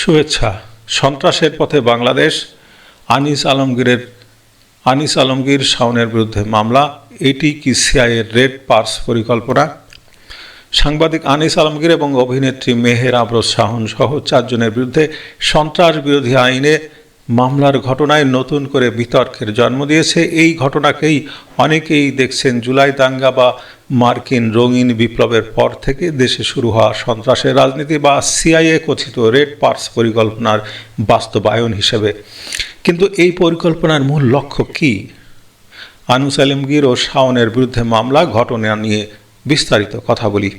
শুভেচ্ছা। সন্ত্রাসের পথে বাংলাদেশ, আনিস আলমগীরের আনিস আলমগীর শাওনের বিরুদ্ধে মামলা। এটি কি সিআইয়ের রেড পার্স পরিকল্পনা? সাংবাদিক আনিস আলমগীর এবং অভিনেত্রী মেহের আবরজ শাহন সহ চারজনের বিরুদ্ধে সন্ত্রাস বিরোধী আইনে মামলার ঘটনায় নতুন করে বিতর্কের জন্ম দিয়েছে। এই ঘটনাকেই অনেকেই দেখছেন জুলাই দাঙ্গা বা মার্কিন রঙিন বিপ্লবের পর থেকে দেশে শুরু হওয়া সন্ত্রাসের রাজনীতি বা সিআইএ কথিত রেড পার্স পরিকল্পনার বাস্তবায়ন হিসেবে। কিন্তু এই পরিকল্পনার মূল লক্ষ্য কী? আনুস আলমগীর ও শাওনের বিরুদ্ধে মামলা, ঘটনা নিয়ে বিস্তারিত কথা বলি।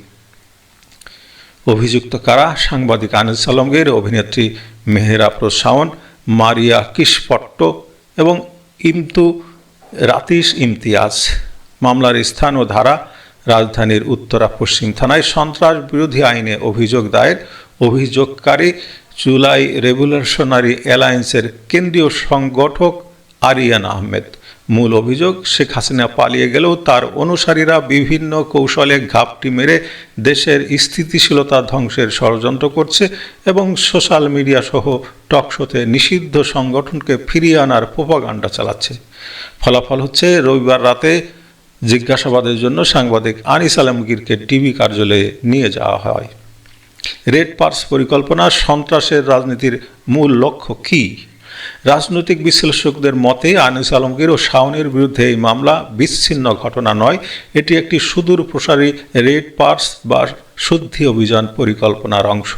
অভিযুক্ত কারা? সাংবাদিক আনিস আলমগীর, অভিনেত্রী মেহের আফরোজ শাওন মারিয়া কিসপট্ট এবং ইমতু রাতিশ ইমতিয়াজ। মামলার স্থান ও ধারা রাজধানীর উত্তরা পশ্চিম থানায় সন্ত্রাস বিরোধী আইনে অভিযোগ দায়ের। অভিযোগকারী জুলাই রেভলিউশনারি অ্যালায়েন্সের কেন্দ্রীয় সংগঠক আরিয়ান আহমেদ। মূল অভিযোগ, শেখ হাসিনা পালিয়ে গেলেও তার অনুসারীরা বিভিন্ন কৌশলে ঘাপটি মেরে দেশের স্থিতিশীলতা ধ্বংসের ষড়যন্ত্র করছে এবং সোশ্যাল মিডিয়া সহ টকশোতে নিষিদ্ধ সংগঠনকে ফিরিয়ে আনার প্রোপাগান্ডা চালাচ্ছে। ফলাফল হচ্ছে, রবিবার রাতে জিজ্ঞাসাবাদের জন্য সাংবাদিক আনিস আলমগীরকে টিভি কার্যালয়ে নিয়ে যাওয়া হয়। রেড পার্স পরিকল্পনা, সন্ত্রাসের রাজনীতির মূল লক্ষ্য কী? রাজনৈতিক বিশ্লেষকদের মতে আনিস আলমগীর ও শাওনের বিরুদ্ধে এই মামলা বিচ্ছিন্ন ঘটনা নয়। এটি একটি সুদূর প্রসারী রেড পার্স বা শুদ্ধি অভিযান পরিকল্পনার অংশ।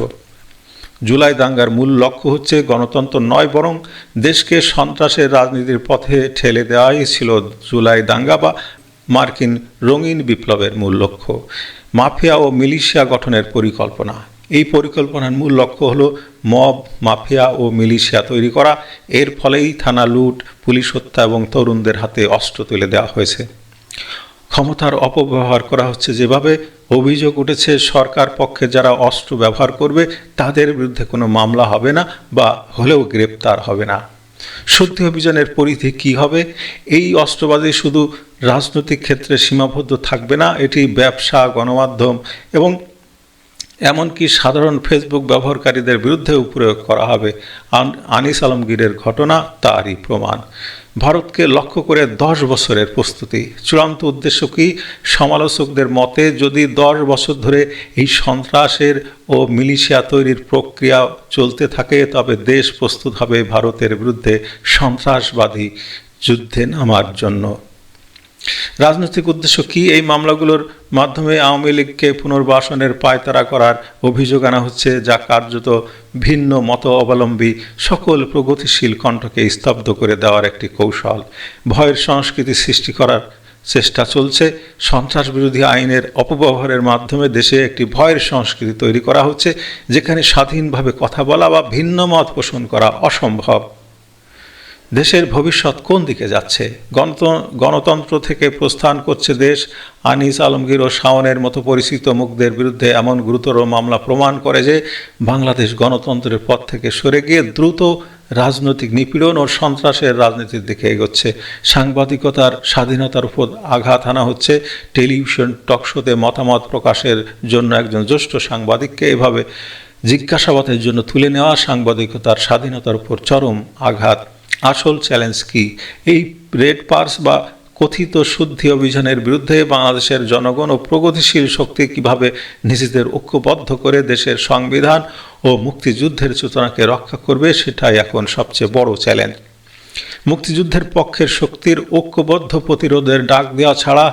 জুলাই দাঙ্গার মূল লক্ষ্য হচ্ছে গণতন্ত্র নয়, বরং দেশকে সন্ত্রাসের রাজনীতির পথে ঠেলে দেওয়াই ছিল জুলাই দাঙ্গা বা মার্কিন রঙিন বিপ্লবের মূল লক্ষ্য। মাফিয়া ও মিলিশিয়া গঠনের পরিকল্পনা। এই পরিকল্পনার মূল লক্ষ্য হলো মব, মাফিয়া ও মিলিশিয়া তৈরি করা। এর ফলেই থানা লুট, পুলিশ হত্যা এবং তরুণদের হাতে অস্ত্র তুলে দেওয়া হয়েছে। ক্ষমতার অপব্যবহার করা হচ্ছে যেভাবে। অভিযোগ উঠেছে, সরকার পক্ষে যারা অস্ত্র ব্যবহার করবে, তাদের বিরুদ্ধে কোনো মামলা হবে না বা হলেও গ্রেপ্তার হবে না। সত্যি অভিযানের পরিধি কি হবে? এই অস্ত্রবাদী শুধু রাজনৈতিক ক্ষেত্রে সীমাবদ্ধ থাকবে না, এটি ব্যবসা, গণমাধ্যম এবং এমনকি সাধারণ ফেসবুক ব্যবহারকারীদের বিরুদ্ধেও প্রয়োগ করা হবে আন- আনিস আলমগীরের ঘটনা, তারই প্রমাণ। ভারতকে লক্ষ্য করে দশ বছরের প্রস্তুতি। চূড়ান্ত উদ্দেশ্য কি? সমালোচকদের মতে, যদি দশ বছর ধরে এই সন্ত্রাসের ও মিলিশিয়া তৈরির প্রক্রিয়া চলতে থাকে, তবে দেশ প্রস্তুত হবে ভারতের বিরুদ্ধে সন্ত্রাসবাদী যুদ্ধে নামার জন্য। রাজনৈতিক উদ্দেশ্য কি? এই মামলাগুলোর মাধ্যমে আওয়ামী লীগকে পুনর্বাসনের পায়তারা করার অভিযোগ আনা হচ্ছে, যা কার্যত ভিন্ন মত অবলম্বী সকল প্রগতিশীল কণ্ঠকে স্তব্ধ করে দেওয়ার একটি কৌশল। ভয়ের সংস্কৃতি সৃষ্টি করার চেষ্টা চলছে। সন্ত্রাস বিরোধী আইনের অপব্যবহারের মাধ্যমে দেশে একটি ভয়ের সংস্কৃতি তৈরি করা হচ্ছে, যেখানে স্বাধীনভাবে কথা বলা বা ভিন্ন মত পোষণ করা অসম্ভব। দেশের ভবিষ্যৎ কোন দিকে যাচ্ছে? গণত- গণতন্ত্র থেকে প্রস্থান করছে দেশ, আনিস আলমগীর ও শাওনের মতো পরিচিত মুখদের বিরুদ্ধে এমন গুরুতর মামলা প্রমাণ করে যে বাংলাদেশ গণতন্ত্রের পথ থেকে সরে গিয়ে দ্রুত রাজনৈতিক নিপীড়ন ও সন্ত্রাসের রাজনীতির দিকে এগোচ্ছে। সাংবাদিকতার স্বাধীনতার উপর আঘাত আনা হচ্ছে। টেলিভিশন টকশোতে মতামত প্রকাশের জন্য একজন জ্যেষ্ঠ সাংবাদিককে এভাবে জিজ্ঞাসাবাদের জন্য তুলে নেওয়া সাংবাদিকতার স্বাধীনতার উপর চরম আঘাত আসল চ্যালেঞ্জ কি? এই রেড পার্স বা কথিত শুদ্ধি অভিযানের বিরুদ্ধে বাংলাদেশের জনগণ ও প্রগতিশীল শক্তি কীভাবে নিজেদের ঐক্যবদ্ধ করে দেশের সংবিধান ও মুক্তিযুদ্ধের চেতনাকে রক্ষা করবে, সেটাই এখন সবচেয়ে বড় চ্যালেঞ্জ মুক্তিযুদ্ধের পক্ষের শক্তির ঐক্যবদ্ধ প্রতিরোধের ডাক দেওয়া ছাড়া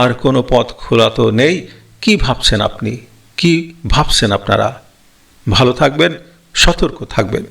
আর কোনো পথ খোলা তো নেই। কি ভাবছেন আপনি? কি ভাবছেন আপনারা? ভালো থাকবেন, সতর্ক থাকবেন।